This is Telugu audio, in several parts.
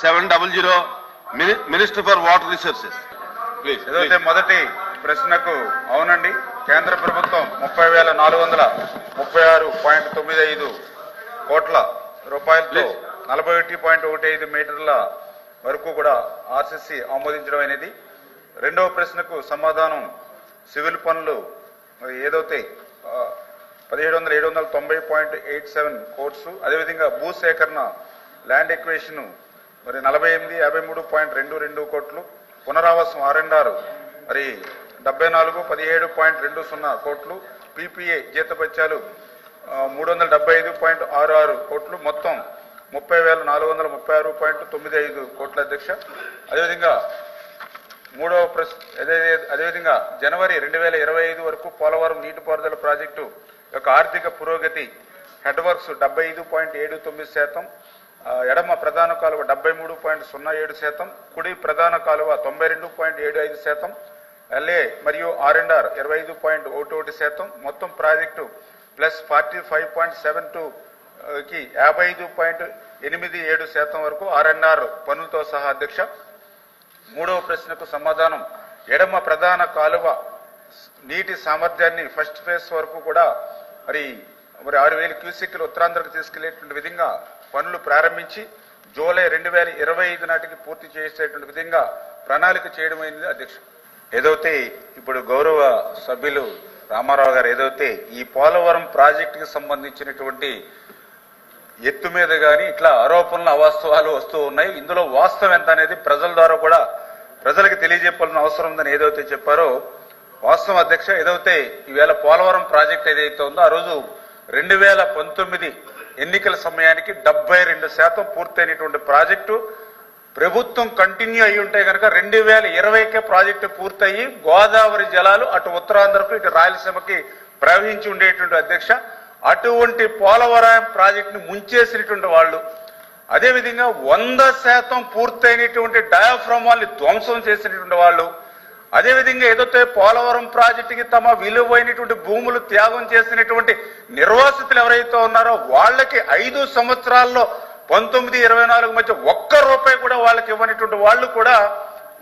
Seven double zero minister for water resources please ఏదైతే మొదటి ప్రశ్నకు అవునండి కేంద్ర ప్రభుత్వం ముప్పై వేల నాలుగు వందల ముప్పై ఆరు పాయింట్ తొమ్మిది ఐదు కోట్ల రూపాయలతో నలభై ఒకటి పాయింట్ ఒకటి ఐదు మీటర్ల వరకు కూడా ఆర్సీసీ ఆమోదించడం అనేది. రెండవ ప్రశ్నకు సమాధానం సివిల్ పనులు ఏదైతే పదిహేడు వందల ఏడు వందల తొంభై పాయింట్ ఎయిట్ సెవెన్ కోర్సు అదేవిధంగా భూ సేకరణ ల్యాండ్ ఎక్వేషన్ మరి నలభై ఎనిమిది యాభై మూడు పాయింట్ రెండు రెండు కోట్లు. పునరావాసం ఆర్ మరి డెబ్బై నాలుగు పదిహేడు పాయింట్ రెండు సున్నా కోట్లు. పీపీఏ జీతపత్యాలు మూడు వందల డెబ్బై ఐదు పాయింట్ ఆరు ఆరు కోట్లు. మొత్తం ముప్పై వేల నాలుగు వందల ముప్పై ఆరు పాయింట్ తొమ్మిది ఐదు కోట్ల అధ్యక్ష. అదేవిధంగా మూడవ ప్రశ్ అదే అదేవిధంగా జనవరి రెండు వేల ఇరవై ఐదు వరకు పోలవరం నీటిపారుదల ప్రాజెక్టు యొక్క ఆర్థిక పురోగతి హెడ్ వర్క్స్ డెబ్బై ఐదు పాయింట్ ఏడు తొమ్మిది శాతం. ఎడమ ప్రధాన కాలువ డెబ్బై మూడు పాయింట్ సున్నా ఏడు శాతం కుడి ప్రధాన కాలువ తొంభై రెండు పాయింట్ ఏడు ఐదు శాతం ఎల్ఏ మరియు ఆర్ అండ్ ఆర్ ఇరవై ఐదు పాయింట్ ఒకటి ఒకటి శాతం మొత్తం project plus forty five point seven two కి యాభై ఐదు పాయింట్ ఎనిమిది ఏడు శాతం వరకు ఆర్ అండ్ ఆర్ పనులతో సహా అధ్యక్ష. మూడవ ప్రశ్నకు సమాధానం. ఎడమ ప్రధాన కాలువ నీటి సామర్థ్యాన్ని ఫస్ట్ ఫేజ్ వరకు కూడా మరి మరి ఆరు వేల క్యూసెక్లు ఉత్తరాంధ్రకు తీసుకెళ్ళేటువంటి విధంగా పనులు ప్రారంభించి జూలై రెండు వేల ఇరవై ఐదు నాటికి పూర్తి చేసేటువంటి విధంగా ప్రణాళిక చేయడమైంది అధ్యక్ష ఏదైతే ఇప్పుడు గౌరవ సభ్యులు రామారావు గారు ఏదైతే ఈ పోలవరం ప్రాజెక్టుకి సంబంధించినటువంటి ఎత్తు మీద కానీ ఇట్లా ఆరోపణలు అవాస్తవాలు వస్తూ ఉన్నాయి. ఇందులో వాస్తవం ఎంత అనేది ప్రజల ద్వారా కూడా ప్రజలకు తెలియజెప్పాల్సిన అవసరం ఉందని ఏదైతే చెప్పారో వాస్తవం అధ్యక్ష ఏదైతే ఈవేళ పోలవరం ప్రాజెక్ట్ ఏదైతే ఉందో ఆ రోజు రెండు వేల పంతొమ్మిది ఎన్నికల సమయానికి డెబ్బై రెండు శాతం పూర్తయినటువంటి ప్రాజెక్టు ప్రభుత్వం కంటిన్యూ అయి ఉంటే కనుక రెండు వేల ఇరవైకే ప్రాజెక్టు పూర్తయి గోదావరి జలాలు అటు ఉత్తరాంధ్రకు ఇటు రాయలసీమకి ప్రవహించి ఉండేటువంటి అధ్యక్ష అటువంటి పోలవరం ప్రాజెక్టును ముంచేసినటువంటి వాళ్ళు అదేవిధంగా వంద శాతం పూర్తయినటువంటి డయాఫ్రమ్ వాళ్ళని ధ్వంసం చేసినటువంటి వాళ్ళు అదేవిధంగా ఏదైతే పోలవరం ప్రాజెక్టుకి తమ విలువైనటువంటి భూములు త్యాగం చేసినటువంటి నిర్వాసితులు ఎవరైతే ఉన్నారో వాళ్ళకి ఐదు సంవత్సరాల్లో పంతొమ్మిది ఇరవై నాలుగు మధ్య ఒక్క రూపాయి కూడా వాళ్ళకి ఇవ్వనటువంటి వాళ్ళు కూడా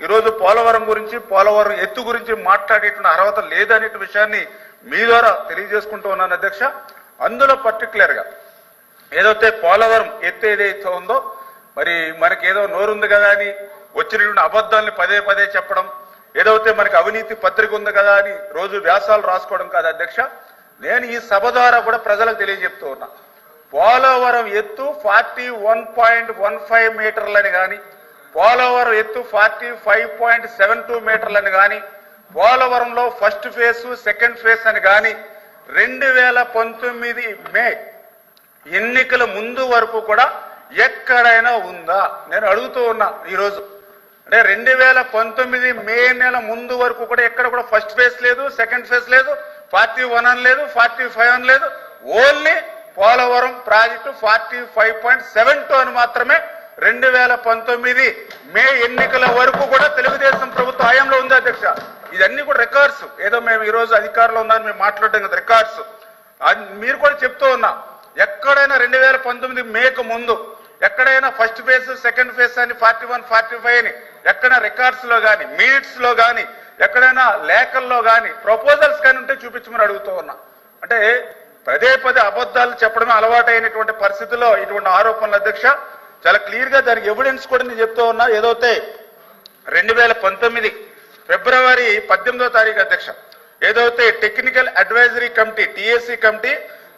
ఈరోజు పోలవరం గురించి పోలవరం ఎత్తు గురించి మాట్లాడేటువంటి అర్హత లేదనే విషయాన్ని మీ ద్వారా తెలియజేసుకుంటూ ఉన్నాను అధ్యక్ష. అందులో పర్టికులర్గా ఏదైతే పోలవరం ఎత్తు ఏదైతే ఉందో మరి మనకి ఏదో నోరుంది కదా అని వచ్చినటువంటి అబద్ధాలని పదే పదే చెప్పడం ఏదైతే మనకి అవినీతి పత్రిక ఉంది కదా అని రోజు వ్యాసాలు రాసుకోవడం కాదు అధ్యక్ష నేను ఈ సభ ద్వారా కూడా ప్రజలకు తెలియజెప్తూ ఉన్నా. పోలవరం ఎత్తు forty one point one five మీటర్లని కానీ పోలవరం ఎత్తు forty five point seven two మీటర్లని కానీ పోలవరంలో ఫస్ట్ ఫేజ్ సెకండ్ ఫేజ్ అని కానీ రెండు వేల పంతొమ్మిది మే ఎన్నికల ముందు వరకు కూడా ఎక్కడైనా ఉందా? నేను అడుగుతూ ఉన్నా ఈరోజు. అంటే రెండు వేల పంతొమ్మిది మే నెల ముందు వరకు కూడా ఎక్కడ కూడా ఫస్ట్ ఫేజ్ లేదు సెకండ్ ఫేజ్ లేదు ఫార్టీ వన్ అని లేదు ఫార్టీ ఫైవ్ అని లేదు. Only Polavaram project forty five point seven two అని మాత్రమే రెండు వేల పంతొమ్మిది మే ఎన్నికల వరకు కూడా తెలుగుదేశం ప్రభుత్వ హయాంలో ఉంది అధ్యక్ష. ఇదన్నీ కూడా రికార్డ్స్ ఏదో మేము ఈరోజు అధికారంలో ఉందని మేము మాట్లాడడం కదా రికార్డ్స్ మీరు కూడా చెప్తూ ఉన్నా ఎక్కడైనా రెండు వేల పంతొమ్మిది మేకు ముందు ఎక్కడైనా ఫస్ట్ ఫేజ్ సెకండ్ ఫేజ్ అని ఫార్టీ వన్ ఫార్టీ ఫైవ్ అని ఎక్కడ రికార్డ్స్లో గాని కానీ లో గాని ఎక్కడైనా లేఖల్లో గాని ప్రపోజల్స్ కానీ ఉంటే చూపించమని అడుగుతూ ఉన్నా. అంటే పదే పదే అబద్ధాలు చెప్పడమే అలవాటైనటువంటి పరిస్థితుల్లో ఇటువంటి ఆరోపణల అధ్యక్ష చాలా క్లియర్గా దానికి ఎవిడెన్స్ కూడా నేను చెప్తూ ఉన్నా. ఏదైతే రెండు వేల పంతొమ్మిది ఫిబ్రవరి పద్దెనిమిదో తారీఖు అధ్యక్ష ఏదైతే technical advisory committee TSC committee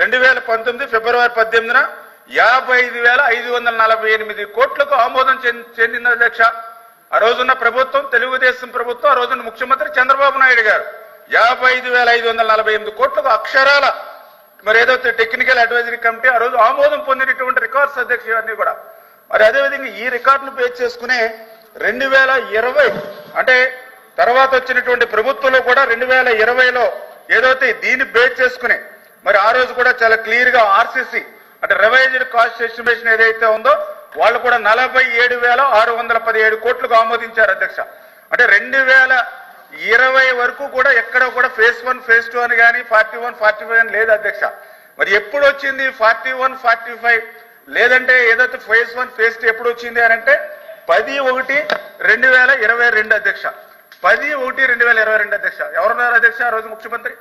రెండు వేల పంతొమ్మిది ఫిబ్రవరి పద్దెనిమిదిన యాభై ఐదు వేల ఐదు వందల నలభై ఎనిమిది కోట్లకు ఆమోదం చెందింది అధ్యక్ష. ఆ రోజున్న ప్రభుత్వం తెలుగుదేశం ప్రభుత్వం ఆ రోజున ముఖ్యమంత్రి చంద్రబాబు నాయుడు గారు. యాభై ఐదు వేల ఐదు వందల నలభై ఎనిమిది కోట్లకు అక్షరాల మరి ఏదైతే టెక్నికల్ అడ్వైజరీ కమిటీ ఆ రోజు ఆమోదం పొందినటువంటి రికార్డ్స్ అధ్యక్ష ఇవన్నీ కూడా. మరి అదేవిధంగా ఈ రికార్డును పేరు చేసుకునే రెండు వేల ఇరవై అంటే తర్వాత వచ్చినటువంటి ప్రభుత్వంలో కూడా రెండు వేల ఇరవైలో ఏదైతే దీన్ని బేస్ చేసుకునే మరి ఆ రోజు కూడా చాలా క్లియర్గా ఆర్సీసీ అంటే రివైజ్డ్ కాస్ట్ ఎస్టిమేషన్ ఏదైతే ఉందో వాళ్ళు కూడా నలభై ఏడు వేల ఆరు వందల పదిహేడు కోట్లకు ఆమోదించారు అధ్యక్ష. అంటే రెండు వేల ఇరవై వరకు కూడా ఎక్కడ కూడా ఫేజ్ వన్ ఫేజ్ టూ అని కానీ ఫార్టీ వన్ ఫార్టీ ఫైవ్ అని లేదు అధ్యక్ష. మరి ఎప్పుడు వచ్చింది ఫార్టీ వన్ ఫార్టీ ఫైవ్? లేదంటే ఏదైతే ఫేజ్ వన్ ఫేజ్ టూ ఎప్పుడు వచ్చింది అని అంటే పది ఒకటి రెండు వేల ఇరవై రెండు అధ్యక్ష. పది ఒకటి రెండు వేల ఇరవై రెండు అధ్యక్ష. ఎవరున్నారు అధ్యక్ష ఆ రోజు ముఖ్యమంత్రి?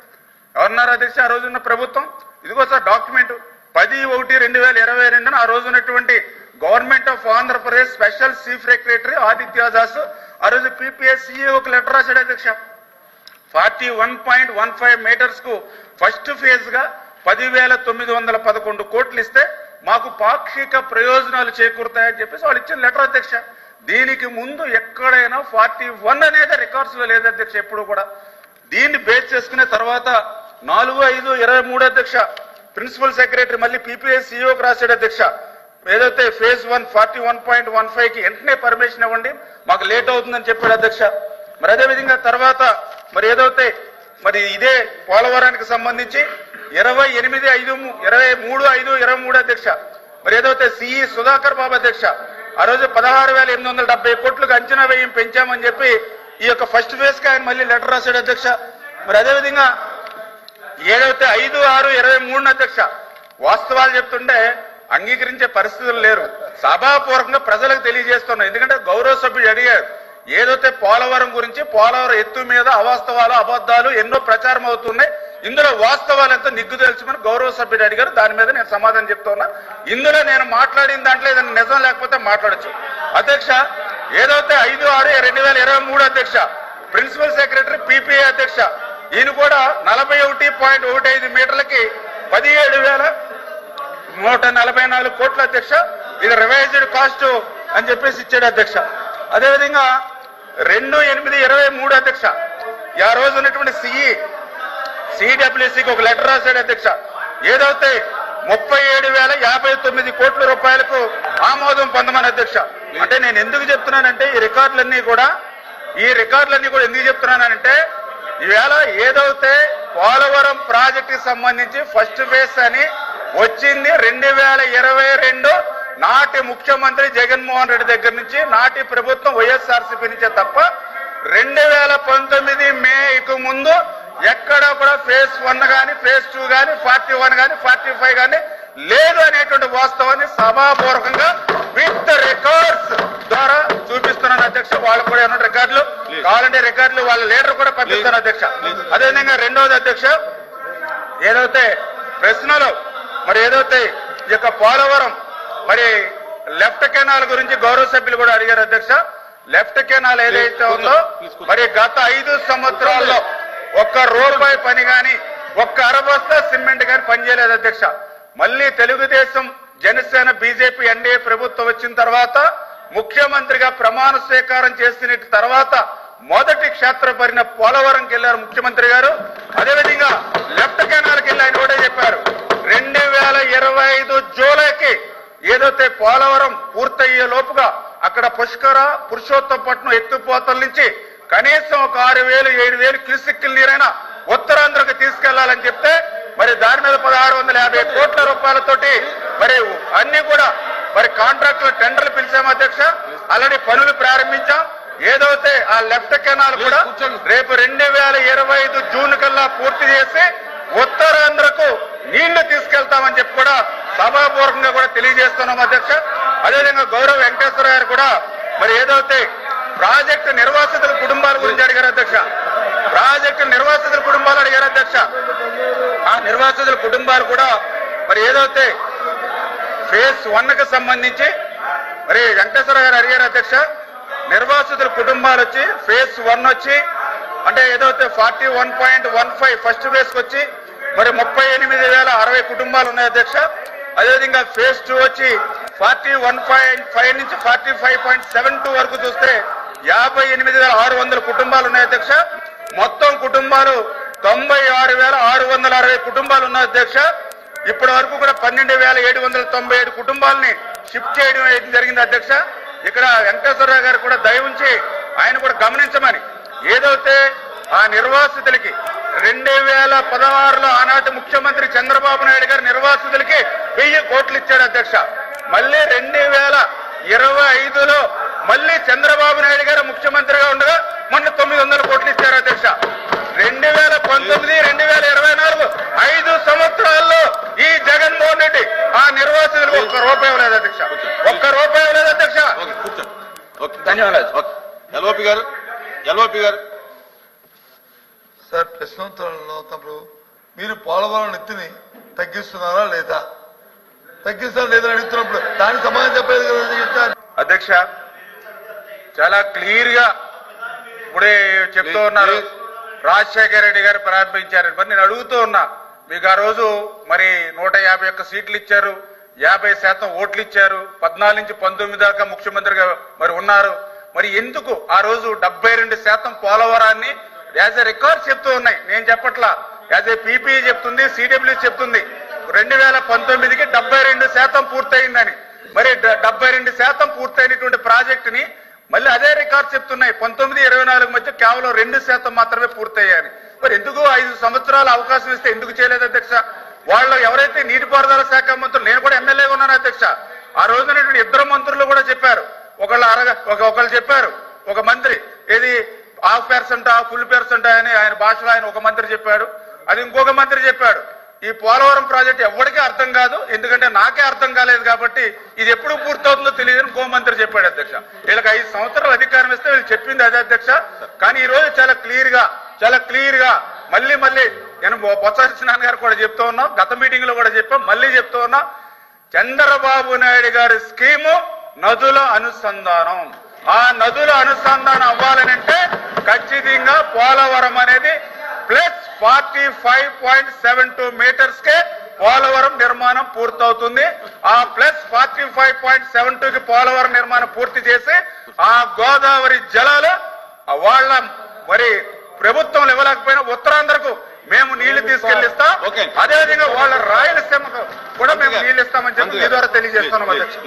ఎవరున్నారు అధ్యక్ష ఆ రోజున్న ప్రభుత్వం? ఇదిగో సార్ డాక్యుమెంట్. పది ఒకటి రెండు వేల ఇరవై రెండున ఆ రోజు ఉన్నటువంటి government of Andhra Pradesh special chief secretary Aditya Das. ఆ రోజు పీపీఎస్ లెటర్ రాశాడు అధ్యక్ష. Forty one point one five మీటర్స్కు first ఫేజ్గా పదివేల తొమ్మిది వందల పదకొండు కోట్లు ఇస్తే మాకు పాక్షిక ప్రయోజనాలు చేకూరుతాయని చెప్పేసి వాళ్ళు ఇచ్చిన లెటర్ అధ్యక్ష. దీనికి ముందు ఎక్కడైనా ఫార్టీ వన్ అనేది రికార్డ్స్లో లేదు అధ్యక్ష ఎప్పుడు కూడా. దీన్ని బేస్ చేసుకునే తర్వాత నాలుగు ఐదు ఇరవై మూడు అధ్యక్ష. ప్రిన్సిపల్ సెక్రటరీ మళ్ళీ పీపీఎస్ సీఓకి రాశాడు అధ్యక్ష. ఏదైతే phase one forty one point one ఫైవ్కి వెంటనే పర్మిషన్ ఇవ్వండి మాకు లేట్ అవుతుందని చెప్పాడు అధ్యక్ష. మరి అదే విధంగా తర్వాత మరి ఏదైతే మరి ఇదే పోలవరానికి సంబంధించి ఇరవై ఎనిమిది ఐదు ఇరవై మూడు ఐదు ఇరవై మూడు అధ్యక్ష. మరి ఏదైతే సిఈ సుధాకర్ బాబు అధ్యక్ష ఆ రోజు పదహారు వేల ఎనిమిది వందల డెబ్బై కోట్లకు అంచనా వ్యయం పెంచామని చెప్పి ఈ యొక్క ఫస్ట్ ఫేజ్కి ఆయన మళ్ళీ లెటర్ రాశాడు అధ్యక్ష. మరి అదే విధంగా ఏదైతే ఐదు ఆరు ఇరవై మూడున అధ్యక్ష వాస్తవాలు చెప్తుంటే అంగీకరించే పరిస్థితులు లేరు. సభాపూర్వకంగా ప్రజలకు తెలియజేస్తున్నాం. ఎందుకంటే గౌరవ సభ్యుడు అడిగారు ఏదైతే పోలవరం గురించి పోలవరం ఎత్తు మీద అవాస్తవాలు అబద్ధాలు ఎన్నో ప్రచారం అవుతున్నాయి. ఇందులో వాస్తవాలు నిగ్గు తెలుసుకుని గౌరవ సభ్యుడు అడిగారు. దాని మీద నేను సమాధానం చెప్తున్నా ఇందులో నేను మాట్లాడిన దాంట్లో ఏదైనా నిజం లేకపోతే మాట్లాడొచ్చు. అధ్యక్ష ఏదైతే ఐదు ఆరు రెండు వేల ఇరవై మూడు అధ్యక్ష ప్రిన్సిపల్ సెక్రటరీ పిపిఐ అధ్యక్ష ఈయన కూడా నలభై ఒకటి పాయింట్ ఒకటి ఐదు మీటర్లకి పదిహేడు వేల నూట నలభై నాలుగు కోట్ల అధ్యక్ష. ఇది రివైజ్డ్ కాస్ట్ అని చెప్పేసి ఇచ్చాడు అధ్యక్ష. అదేవిధంగా రెండు ఎనిమిది ఇరవై మూడు అధ్యక్ష. ఆ రోజు ఉన్నటువంటి సిఈ సిడబ్ల్యూసికి ఒక లెటర్ రాశాడు అధ్యక్ష. ఏదైతే ముప్పై ఏడు వేల యాభై తొమ్మిది కోట్ల రూపాయలకు ఆమోదం పొందమని అధ్యక్ష. అంటే నేను ఎందుకు చెప్తున్నానంటే ఈ రికార్డులన్నీ కూడా ఈ రికార్డులన్నీ కూడా ఎందుకు చెప్తున్నానంటే ఈవేళ ఏదైతే పోలవరం ప్రాజెక్ట్కి సంబంధించి ఫస్ట్ ఫేజ్ అని వచ్చింది రెండు వేల ఇరవై రెండు నాటి ముఖ్యమంత్రి జగన్మోహన్ రెడ్డి దగ్గర నుంచి నాటి ప్రభుత్వం వైఎస్ఆర్సీపీ నుంచే తప్ప రెండు వేల పంతొమ్మిది మేకు ముందు ఎక్కడ కూడా ఫేజ్ వన్ గాని ఫేజ్ టూ గాని ఫార్టీ వన్ గాని ఫార్టీ ఫైవ్ గాని లేదు అనేటువంటి వాస్తవాన్ని సభాపూర్వకంగా విత్ రికార్డ్స్ ద్వారా చూపిస్తున్నాను అధ్యక్ష. వాళ్ళు కూడా ఏమన్నా రికార్డులు? కావాలంటే రికార్డులు వాళ్ళ లీడర్ కూడా పంపిస్తాను అధ్యక్ష. అదేవిధంగా రెండవది అధ్యక్ష ఏదైతే ప్రశ్నలు మరి ఏదైతే ఈ యొక్క పోలవరం మరి లెఫ్ట్ కెనాల్ గురించి గౌరవ సభ్యులు కూడా అడిగారు అధ్యక్ష. లెఫ్ట్ కెనాల్ ఏదైతే ఉందో మరి గత ఐదు సంవత్సరాల్లో ఒక్క రూపాయి పని గాని ఒక్క అరబస్తా సిమెంట్ గాని పనిచేయలేదు అధ్యక్ష. మళ్ళీ తెలుగుదేశం జనసేన బీజేపీ ఎన్డీఏ ప్రభుత్వం వచ్చిన తర్వాత ముఖ్యమంత్రిగా ప్రమాణ స్వీకారం చేసిన తర్వాత మొదటి క్షేత్ర పరిణ పోలవరంకి వెళ్ళారు ముఖ్యమంత్రి గారు. అదేవిధంగా లెఫ్ట్ కెనాల్కి వెళ్ళి ఆయన కూడా చెప్పారు. రెండు వేల ఇరవై ఐదు జూలైకి ఏదైతే పోలవరం పూర్తయ్యే లోపుగా అక్కడ పుష్కర పురుషోత్తపట్నం ఎత్తిపోతల నుంచి కనీసం ఒక ఆరు వేలు ఏడు వేలు క్యూసిక్కుల నీరైనా ఉత్తరాంధ్రకు తీసుకెళ్ళాలని చెప్తే మరి దాని మీద పదహారు వందల యాభై కోట్ల రూపాయలతోటి మరి అన్ని కూడా మరి కాంట్రాక్టులు టెండర్లు పిలిచాము అధ్యక్ష. ఆల్రెడీ పనులు ప్రారంభించాం. ఏదైతే ఆ లెఫ్ట్ కెనాల్ కూడా రేపు రెండు వేల ఇరవై ఐదు జూన్ కల్లా పూర్తి చేసి ఉత్తరాంధ్రకు నీళ్ళు తీసుకెళ్తామని చెప్పి కూడా సభాపూర్వకంగా కూడా తెలియజేస్తున్నాం అధ్యక్ష. అదేవిధంగా గౌరవ వెంకటేశ్వర గారు కూడా మరి ఏదైతే ప్రాజెక్టు నిర్వాసితుల కుటుంబాల గురించి అడిగారు అధ్యక్ష. ప్రాజెక్టు నిర్వాసితుల కుటుంబాలు అడిగారు అధ్యక్ష. ఆ నిర్వాసితుల కుటుంబాలు కూడా మరి ఏదైతే ఫేజ్ వన్కి సంబంధించి మరి వెంకటేశ్వర గారు అడిగారు అధ్యక్ష. నిర్వాసితుల కుటుంబాలు వచ్చి ఫేజ్ వన్ వచ్చి అంటే ఏదైతే forty one point one five first phase వచ్చి మరి ముప్పై ఎనిమిది వేల అరవై కుటుంబాలు ఉన్నాయి అధ్యక్ష. అదేవిధంగా ఫేజ్ టూ వచ్చి ఫార్టీ వన్ పాయింట్ ఫైవ్ నుంచి forty five point seven two వరకు చూస్తే యాభై ఎనిమిది వేల ఆరు వందల కుటుంబాలు ఉన్నాయి అధ్యక్ష. మొత్తం కుటుంబాలు తొంభై ఆరు వేల ఆరు వందల అరవై కుటుంబాలు ఉన్నాయి అధ్యక్ష. ఇప్పటి వరకు కూడా పన్నెండు వేల ఏడు వందల తొంభై ఏడు కుటుంబాలని షిఫ్ట్ చేయడం జరిగింది అధ్యక్ష. ఇక్కడ వెంకటేశ్వరరావు గారు కూడా దయ ఉంచి ఆయన కూడా గమనించమని. ఏదైతే ఆ నిర్వాసితులకి రెండు వేల పదహారులో ఆనాటి ముఖ్యమంత్రి చంద్రబాబు నాయుడు గారు నిర్వాసితులకి వెయ్యి కోట్లు ఇచ్చాడు అధ్యక్ష. మళ్ళీ రెండు వేల ఇరవై ఐదులో మళ్ళీ చంద్రబాబు నాయుడు గారు ముఖ్యమంత్రిగా ఉండగా మొన్న తొమ్మిది వందల కోట్లు ఇచ్చారు అధ్యక్ష. రెండు వేల పంతొమ్మిది రెండు వేల ఇరవై నాలుగు ఐదు సంవత్సరాల్లో ఈ జగన్మోహన్ రెడ్డి ఆ నిర్వాసితులకు ఒక్క రూపాయి ఇవ్వలేదు అధ్యక్ష. ఒక్క రూపాయి ఇవ్వలేదు అధ్యక్ష. ధన్యవాదాలు. ఎల్ఓపి గారు? ఎల్ఓపి గారు? సార్ ప్రశ్నోత్తరాల్లో తప్పుడు మీరు పోలవరం ఎత్తుని తగ్గిస్తున్నారా లేదా? తగ్గిస్తారా లేదా అడుగుతున్నప్పుడు దానికి సమాధానం చెప్పలేదు కదా అధ్యక్ష. చాలా క్లియర్గా ఇప్పుడే చెప్తూ ఉన్నారు. రాజశేఖర రెడ్డి గారు ప్రారంభించారు మరి నేను అడుగుతూ ఉన్నా మీకు ఆ రోజు మరి నూట యాభై ఒక్క సీట్లు ఇచ్చారు యాభై శాతం ఓట్లు ఇచ్చారు పద్నాలుగు నుంచి పంతొమ్మిది దాకా ముఖ్యమంత్రిగా మరి ఉన్నారు. మరి ఎందుకు ఆ రోజు డెబ్బై రెండు శాతం పోలవరాన్ని యాజ్ ఎ రికార్డ్ చెప్తూ ఉన్నాయి? నేను చెప్పట్లా. యాజ్ ఏ పీపీ చెప్తుంది సిడబ్ల్యూ చెప్తుంది. రెండు వేల పంతొమ్మిదికి డెబ్బై రెండు శాతం పూర్తయిందని. మరి డెబ్బై రెండు శాతం పూర్తయినటువంటి ప్రాజెక్టుని మళ్ళీ అదే రికార్డ్ చెప్తున్నాయి. పంతొమ్మిది ఇరవై నాలుగు మధ్య కేవలం రెండు శాతం మాత్రమే పూర్తయ్యాయని. మరి ఎందుకు ఐదు సంవత్సరాలు అవకాశం ఇస్తే ఎందుకు చేయలేదు అధ్యక్ష? వాళ్ళు ఎవరైతే నీటిపారుదల శాఖ మంత్రులు నేను కూడా ఎమ్మెల్యేగా ఉన్నాను అధ్యక్ష. ఆ రోజున ఇద్దరు మంత్రులు కూడా చెప్పారు. ఒకళ్ళు అరగ ఒక ఒకళ్ళు చెప్పారు. ఒక మంత్రి ఏది హాఫ్ పర్సెంట్ ఫుల్ పర్సెంట్ అని ఆయన భాషలో ఆయన ఒక మంత్రి చెప్పాడు. అది ఇంకొక మంత్రి చెప్పాడు. ఈ పోలవరం ప్రాజెక్ట్ ఎవరికీ అర్థం కాదు ఎందుకంటే నాకే అర్థం కాలేదు కాబట్టి ఇది ఎప్పుడు పూర్తవుతుందో తెలియదు అని మంత్రి చెప్పాడు అధ్యక్ష. వీళ్ళకి ఐదు సంవత్సరాలు అధికారం ఇస్తే వీళ్ళు చెప్పింది అదే అధ్యక్ష. కానీ ఈ రోజు చాలా క్లియర్గా చాలా క్లియర్గా మళ్ళీ మళ్ళీ నేను బొత్స సత్యనారాయణ గారు కూడా చెప్తూ ఉన్నాం గత మీటింగ్లో కూడా చెప్పాం మళ్ళీ చెప్తూ ఉన్నా చంద్రబాబు నాయుడు గారి స్కీము నదుల అనుసంధానం. ఆ నదుల అనుసంధానం అవ్వాలనంటే ఖచ్చితంగా పోలవరం అనేది plus forty five point seven two meters కే పోలవరం నిర్మాణం పూర్తవుతుంది. ఆ plus forty five point seven two కి పోలవరం నిర్మాణం పూర్తి చేసి ఆ గోదావరి జలాలు వాళ్ళ మరి ప్రభుత్వం ఇవ్వలేకపోయినా ఉత్తరాంధ్రకు మేము నీళ్ళు తీసుకెళ్ళిస్తాం. అదేవిధంగా వాళ్ళ రాయలసీమకు కూడా మేము నీళ్ళు ఇస్తామని చెప్పి మీ ద్వారా తెలియజేస్తున్నాం అధ్యక్ష.